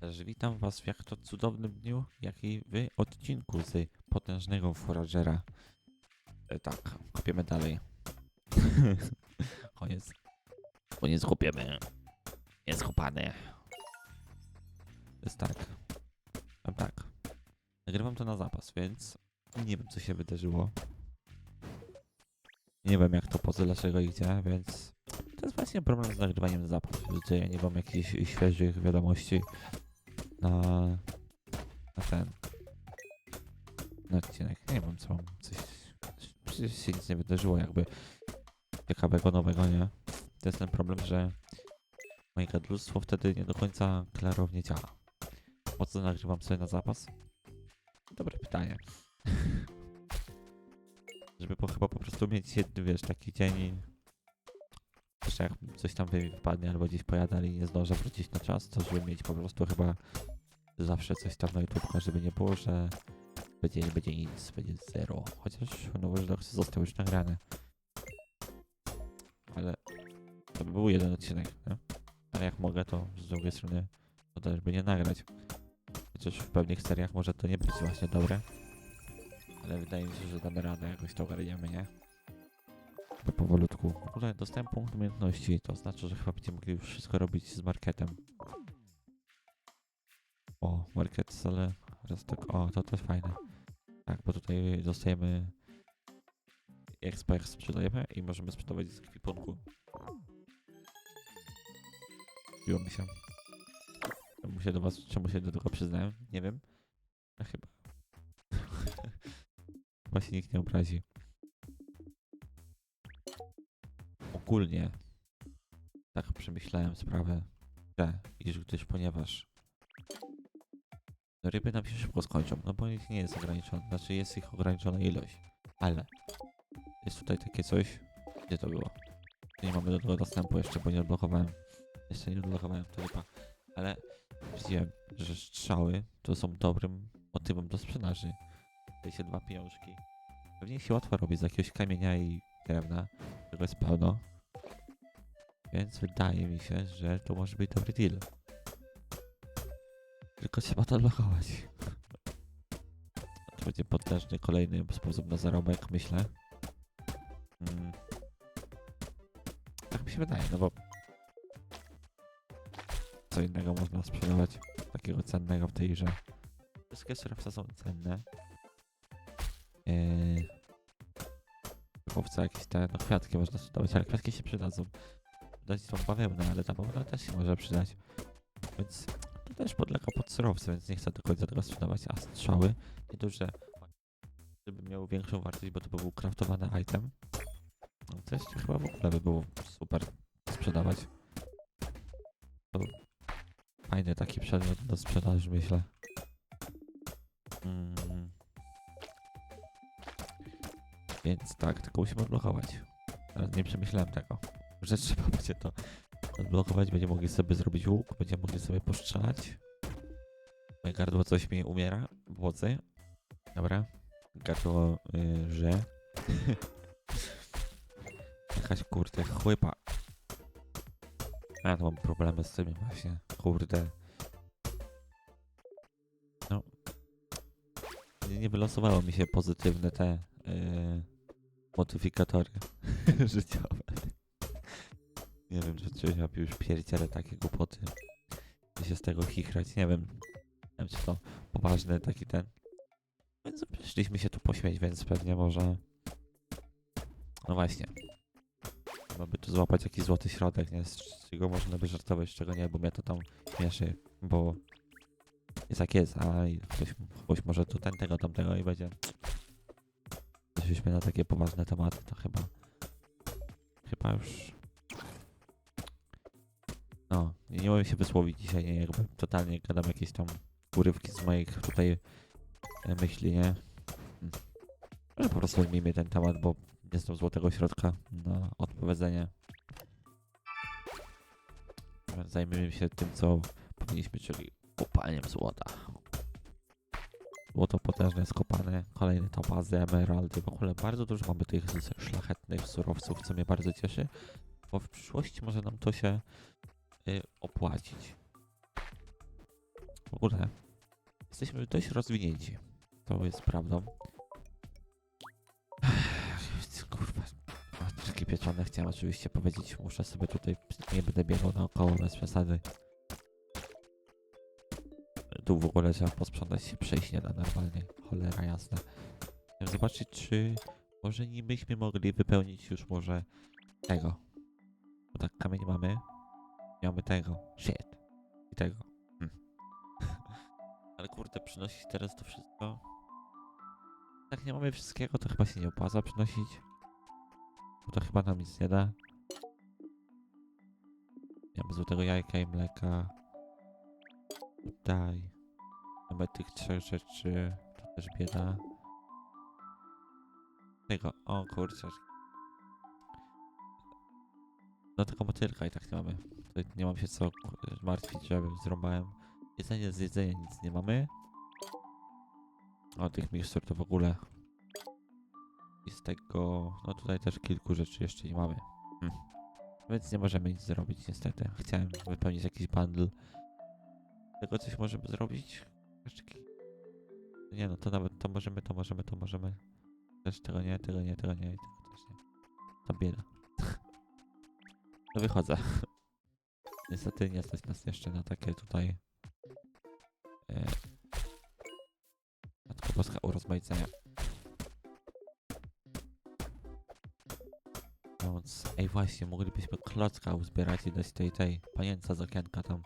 Też witam was w jak to cudownym dniu, jak i w odcinku z potężnego foragera. E, tak, kopiemy dalej. Koniec. Koniec kopiemy. Jest kopany. Jest tak. No tak. Nagrywam to na zapas, więc nie wiem co się wydarzyło. Nie wiem jak to po dlaczego idzie, więc to jest właśnie problem z nagrywaniem na zapas, gdzie ja nie mam jakichś świeżych wiadomości na, na ten na odcinek. Nie wiem co mam, coś przecież się nic nie wydarzyło jakby ciekawego, nowego, nie? To jest ten problem, że moje gadulstwo wtedy nie do końca klarownie działa. Po co nagrywam sobie na zapas? Dobre pytanie. Żeby po, chyba po prostu mieć wiesz, taki dzień jeszcze jak coś tam wy- wypadnie albo gdzieś pojadę i nie zdążę wrócić na czas, to żeby mieć po prostu chyba zawsze coś tam na YouTube, żeby nie było, że będzie, nie będzie nic, będzie zero. Chociaż no Watch został już nagrany. Ale to by był jeden odcinek, nie? Ale jak mogę, to z drugiej strony to też by nie nagrać. Chociaż w pewnych seriach może to nie być właśnie dobre. Ale wydaje mi się, że damy radę, jakoś to ogarniemy, nie? Bo powolutku. W ogóle dostałem punkt umiejętności, to znaczy, że chyba będziemy mogli już wszystko robić z marketem. O, market, ale raz tak, o, to też fajne. Tak, bo tutaj dostajemy jak sprzedajemy i możemy sprzedawać z kwipunku. Biło mi się. Czemu się do was, czemu się do tego przyznałem? Nie wiem. No chyba. się nikt nie obrazi. Ogólnie tak przemyślałem sprawę, że iż gdyż ponieważ no ryby nam się szybko skończą, no bo ich nie jest ograniczone, znaczy jest ich ograniczona ilość, ale jest tutaj takie coś, gdzie to było? Nie mamy do tego dostępu jeszcze, bo nie odblokowałem, jeszcze nie odblokowałem to ryba, ale widziałem, że strzały to są dobrym motywem do sprzedaży. Tutaj się dwa pieniążki. Pewnie się łatwo robi z jakiegoś kamienia i drewna, tego jest pełno. Więc wydaje mi się, że to może być dobry deal. Tylko trzeba to odblokować. To będzie potężny kolejny sposób na zarobek, myślę. Mm. Tak mi się wydaje, no bo co innego można sprzedawać takiego cennego w tej grze. Wszystkie surowce są cenne. Yy... Owce jakieś te, no kwiatki można sprzedawać, ale kwiatki się przydadzą. Dać tą bawełnę, ale ta bawełna też się może przydać. Więc to też podlega pod surowce, więc nie chcę do końca tego sprzedawać. A strzały, nie dość, że żeby miał większą wartość, bo to by był kraftowany item. No jeszcze chyba w ogóle by było super sprzedawać. To fajny taki przedmiot do sprzedaży, myślę. Mm. Więc tak, tylko musimy odblokować. Teraz nie przemyślałem tego, że trzeba będzie to odblokować, będziemy mogli sobie zrobić łuk, będziemy mogli sobie postrzelać. Moje gardło coś mi umiera, włodzy. Dobra. Gardło, y, że... Jakaś kurde chłypa. A, to mam problemy z tym właśnie. Kurde. No. Nie, nie wylosowało mi się pozytywne te yy, modyfikatory życiowe. Nie wiem, czy, czy ja już pierdzielę takie głupoty. Czy się z tego chichrać, nie wiem. Nie wiem, czy to poważny taki ten. Więc przyszliśmy się tu pośmieć, więc pewnie może... No właśnie. Trzeba by tu złapać jakiś złoty środek, nie? Z czego można by żartować, z czego nie, bo mnie to tam śmieszy, bo jest jak jest, a i ktoś, ktoś może tu ten, tego, tamtego i będzie... Zeszliśmy na takie poważne tematy, to chyba... Chyba już... Nie, umiem się wysłowić dzisiaj, nie, jakby totalnie gadam jakieś tam urywki z moich tutaj e, myśli, nie? Mm. Ale po prostu miejmy ten temat, bo nie znam złotego środka na odpowiedzenie. Zajmijmy się tym, co powinniśmy, czyli kopaniem złota. Złoto potężne jest kopane, kolejne topazy, emeraldy, w ogóle bardzo dużo mamy tych szlachetnych surowców, co mnie bardzo cieszy, bo w przyszłości może nam to się opłacić. w ogóle jesteśmy dość rozwinięci. To jest prawdą. Kurwa, matryki pieczone chciałem oczywiście powiedzieć. Muszę sobie tutaj, nie będę biegał naokoło bez przesady. Tu w ogóle trzeba posprzątać się, przejść nie da normalnie. Cholera jasna. Chciałem zobaczyć, czy może nie byśmy mogli wypełnić już może tego. Bo tak kamień mamy. Mamy tego. Shit. I tego. Hm. Ale kurde, przynosić teraz to wszystko. Jak nie mamy wszystkiego, to chyba się nie opłaca przynosić. Bo to chyba nam nic nie da. Nie mamy złotego jajka i mleka. Tutaj. Mamy tych trzech rzeczy. To też bieda. Tego. O kurczę. No tylko motylka i tak nie mamy. Nie mam się co martwić, że zrąbałem. Jedzenie z jedzenia nic nie mamy. O tych mikstur to w ogóle. I z tego, no tutaj też kilku rzeczy jeszcze nie mamy. Hm. Więc nie możemy nic zrobić niestety. Chciałem wypełnić jakiś bundle. Tego coś możemy zrobić? Nie no, to nawet to możemy, to możemy, to możemy. Też tego nie, tego nie, tego nie tego też nie. To bieda. No wychodzę. Niestety nie stać nas jeszcze na takie tutaj e, Matko Boska urozmaicenia. Więc, ej właśnie, moglibyśmy klocka uzbierać i dać tej, tej panience z okienka tam.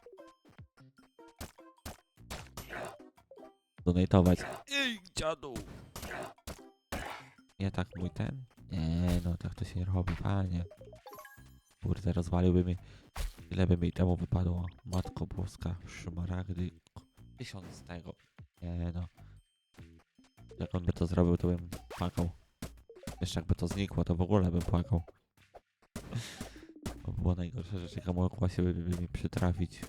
Donatować. Ej, dziadu! Nie tak mój ten? Nie, no tak to się nie robi, panie. Kurde, rozwaliłby mi. Ile by mi temu wypadło? Matko Boska, szmaragdy. Tysiąc z tego. Nie no. Jak on by to zrobił, to bym płakał. Jeszcze jakby to znikło, to w ogóle bym płakał. To by było najgorsze rzeczy, jaka mogła się by, by mi przytrafić.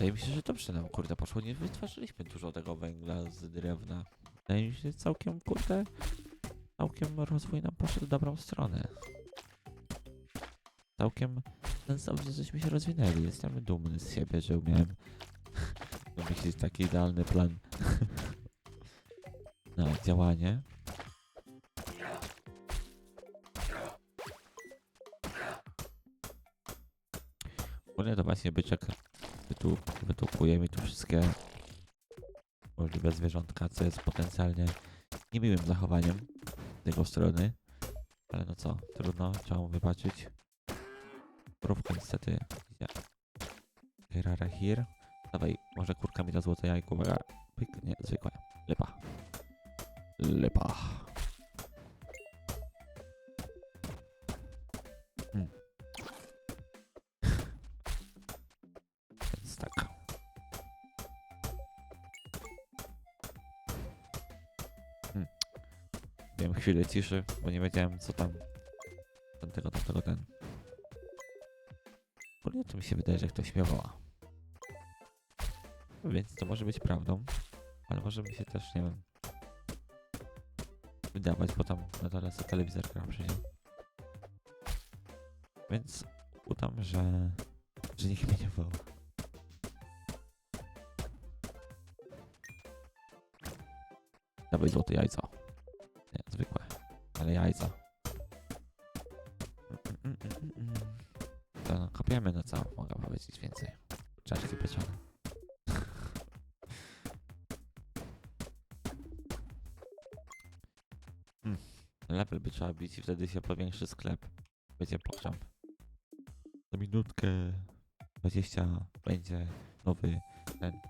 Wydaje mi się, że dobrze nam kurde poszło. Nie wytworzyliśmy dużo tego węgla z drewna. Wydaje mi się, że całkiem kurde. Całkiem rozwój nam poszedł w dobrą stronę. Całkiem sensownie żeśmy się rozwinęli. Jestem dumny z siebie, że umiałem wymyślić taki idealny plan na działanie. Ogólnie to właśnie byczek wytu, wytłukuje mi tu wszystkie możliwe zwierzątka, co jest potencjalnie niemiłym zachowaniem z jego strony. Ale no co, trudno, trzeba mu wybaczyć. Mrówka niestety idzie. Rara here. Dawaj, może kurka mi da złote jajko, uwaga. Pyk, nie, zwykłe. Lepa. Lepa. Chwilę ciszy, bo nie wiedziałem co tam. Ten tego, ten tego, ten. Ogólnie to mi się wydaje, że ktoś mnie woła. Więc to może być prawdą, ale może mi się też, nie wiem, wydawać, bo tam na dole sobie telewizor gra przecież. Więc udam, że, że nikt mnie nie woła. Dawaj złote jajco. Ale jajca. To no, kopiemy no co, mogę powiedzieć więcej. Czaszki pieczone. Hmm. Level by trzeba bić i wtedy się powiększy sklep. Będzie pokrzamp. Za minutkę 20 będzie nowy ten.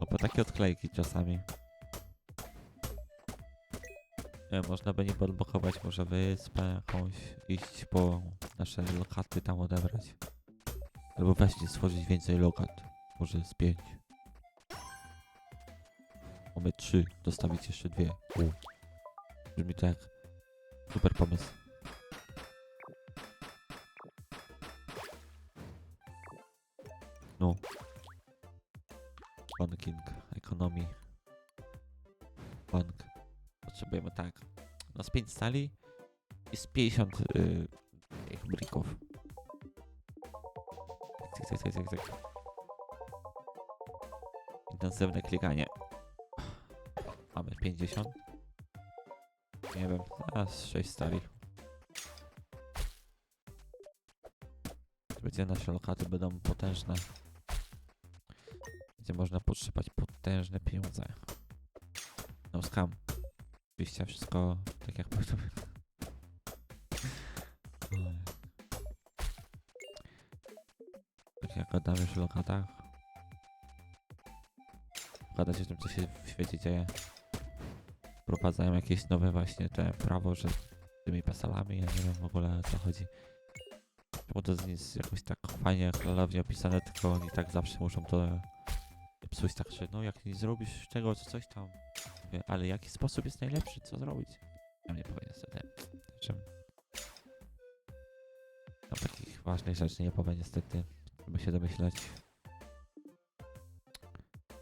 no po takie odklejki czasami. Nie, można by nie podblokować może wyspę jakąś, iść po nasze lokaty tam odebrać. Albo właśnie stworzyć więcej lokat. Może z pięć. Mamy trzy, dostawić jeszcze dwie. U. Brzmi to jak super pomysł. No. Banking, ekonomii. Bank. Potrzebujemy tak. No z 5 stali i z 50 y, tych brików. Cyk, cyk, cyk, cyk. Intensywne klikanie. Mamy 50. Nie wiem, teraz 6 stali. Będzie nasze lokaty będą potężne. Będzie można potrzebać potężne pieniądze. No skam. Oczywiście wszystko tak jak powinno. Tak jak gadamy o lokatach. Gadać o tym, co się w świecie dzieje. Wprowadzają jakieś nowe właśnie te prawo, że z tymi pesalami, ja nie wiem w ogóle o co chodzi. Bo to jest jakoś tak fajnie, klarownie opisane, tylko oni tak zawsze muszą to psuć tak, że no jak nie zrobisz tego, co coś tam, ale jaki sposób jest najlepszy, co zrobić? Ja nie powiem niestety. No takich ważnych rzeczy nie powiem niestety, żeby się domyślać.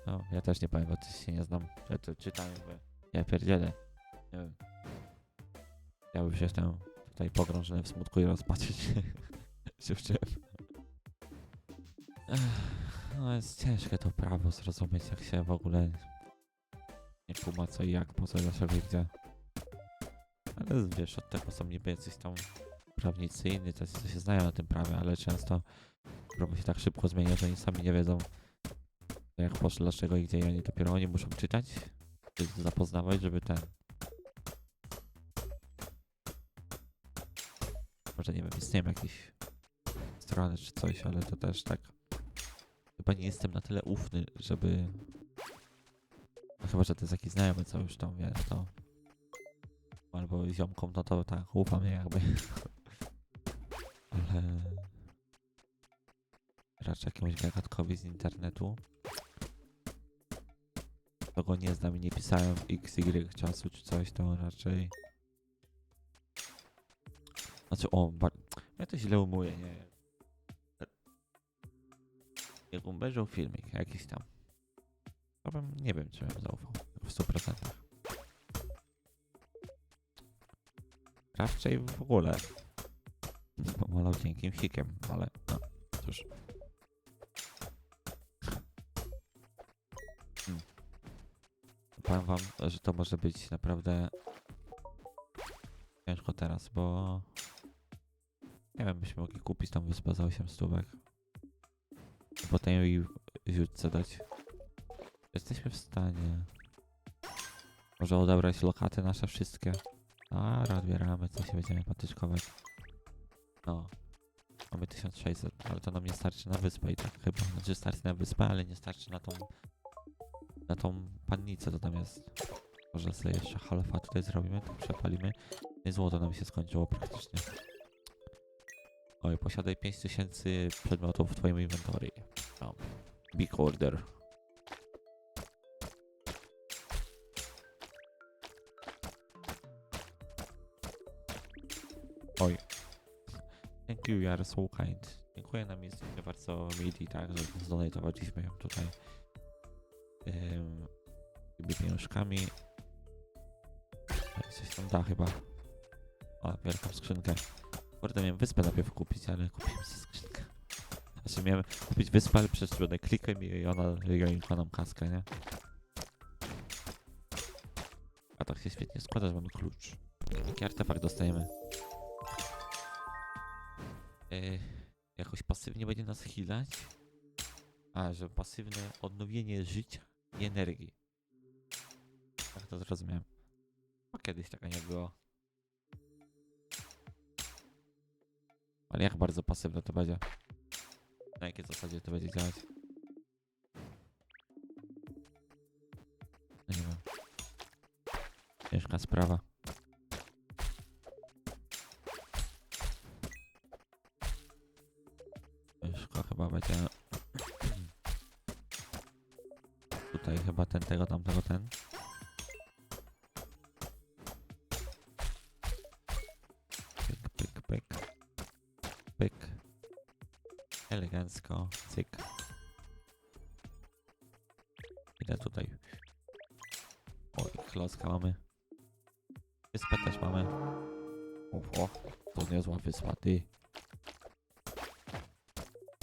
No, ja też nie powiem, bo też się nie znam. Ja to czytam. Ja pierdzielę. Nie wiem. Ja już jestem tutaj pogrążony w smutku i rozpaczy się. się w czym. No jest ciężkie to prawo zrozumieć, jak się w ogóle kuma co i jak, po co, i gdzie. Ale wiesz, od tego są niby jacyś tam prawnicy inni, tacy, co się znają na tym prawie, ale często prawo się tak szybko zmienia, że oni sami nie wiedzą jak poszło, dlaczego i gdzie i oni dopiero oni muszą czytać, się zapoznawać, żeby ten... Może nie wiem, istnieją jakieś strony czy coś, ale to też tak... Chyba nie jestem na tyle ufny, żeby no chyba, że to jest jakiś znajomy, co już tam wie, to... Albo ziomkom, no to tak, ufam je jakby. Ale... Raczej jakiemuś gagatkowi z internetu. To go nie znam i nie pisałem w XY czasu czy coś, to raczej... Znaczy, o, bar... ja to źle umuję, nie Jak obejrzał filmik jakiś tam, to bym, nie wiem, czy bym zaufał w 100%. Raczej w ogóle. Pomolał cienkim hikiem, ale no, cóż. Hmm. Powiem wam, że to może być naprawdę ciężko teraz, bo nie wiem, byśmy mogli kupić tą wyspę za 8 stówek. Potem jej źródce dać. Jesteśmy w stanie. Może odebrać lokaty nasze wszystkie. A, odbieramy, co się będziemy patyczkować. No. Mamy 1600, ale to nam nie starczy na wyspę i tak chyba. Znaczy starczy na wyspę, ale nie starczy na tą... Na tą pannicę, to tam jest. Może sobie jeszcze halfa tutaj zrobimy, to przepalimy. I złoto nam się skończyło praktycznie. Oj, posiadaj 5000 przedmiotów w twoim inwentory. No. Big order. Oj. Thank you, you are so kind. Dziękuję nam, jesteśmy bardzo mili, tak, że zdonatowaliśmy ją tutaj um, pieniążkami. Coś tam da chyba. O, wielką skrzynkę. Kurde, miałem wyspę najpierw kupić, ale kupiłem sobie skrzynkę. Znaczy miałem kupić wyspę, ale przez środek klikłem i ona joinka nam kaskę, nie? A tak się świetnie składa, że mamy klucz. Jaki artefakt dostajemy? Yy, jakoś pasywnie będzie nas healać? A, że pasywne odnowienie życia i energii. Tak to zrozumiałem. A kiedyś taka nie było. Ale jak bardzo pasywne to będzie? Na jakiej zasadzie to będzie działać? No nie wiem. Ciężka sprawa. Elegancko. Cyk. Ile tutaj? Oj, klocka mamy. Wyspę też mamy. O, o, to niezła wyspa, ty.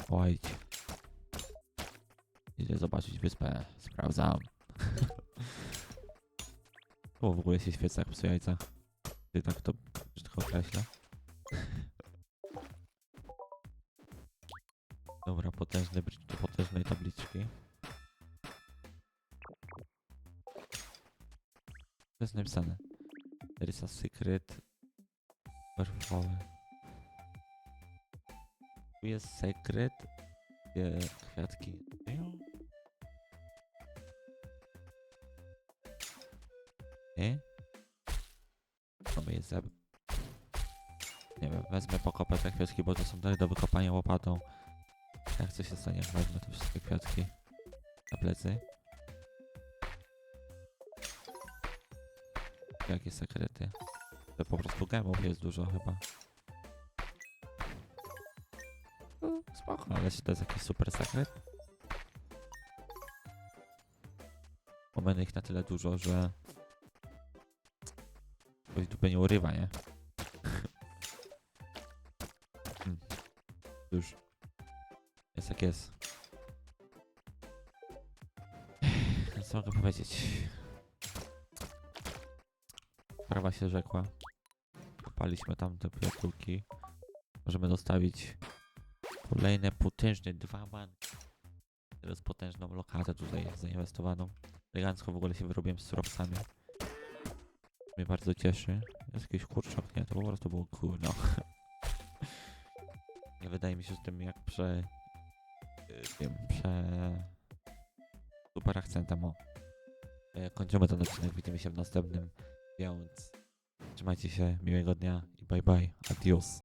Oj. Idę zobaczyć wyspę. Sprawdzam. o, w ogóle się świeca jak psu jajca. Ty tak to brzydko określę. Potężny bridge do potężnej tabliczki. To jest napisane. There is a secret. Werfowy. Tu jest sekret. Gdzie kwiatki. żyją? Nie? Mamy je zeb... Nie wiem, wezmę pokopę te kwiatki, bo to są dalej do wykopania łopatą. Jak co się stanie, jak wezmę te wszystkie kwiatki na plecy? Jakie sekrety? To po prostu gemów jest dużo chyba. No, spoko, ale czy to jest jakiś super sekret? Będę ich na tyle dużo, że... Ktoś dupę nie urywa, nie? hmm. Już. Jest. Co mogę powiedzieć? Sprawa się rzekła. Kopaliśmy tam te kwiatułki. Możemy dostawić kolejne potężne dwa banki. Teraz potężną lokatę tutaj zainwestowaną. Elegancko w ogóle się wyrobiłem z surowcami. Mnie bardzo cieszy. Jest jakiś kurczak, nie? To po prostu było kurno. Nie wydaje mi się, że tym jak prze... prze... Super akcentem, o. E, Kończymy ten odcinek, widzimy się w następnym, więc trzymajcie się, miłego dnia i bye bye, adios.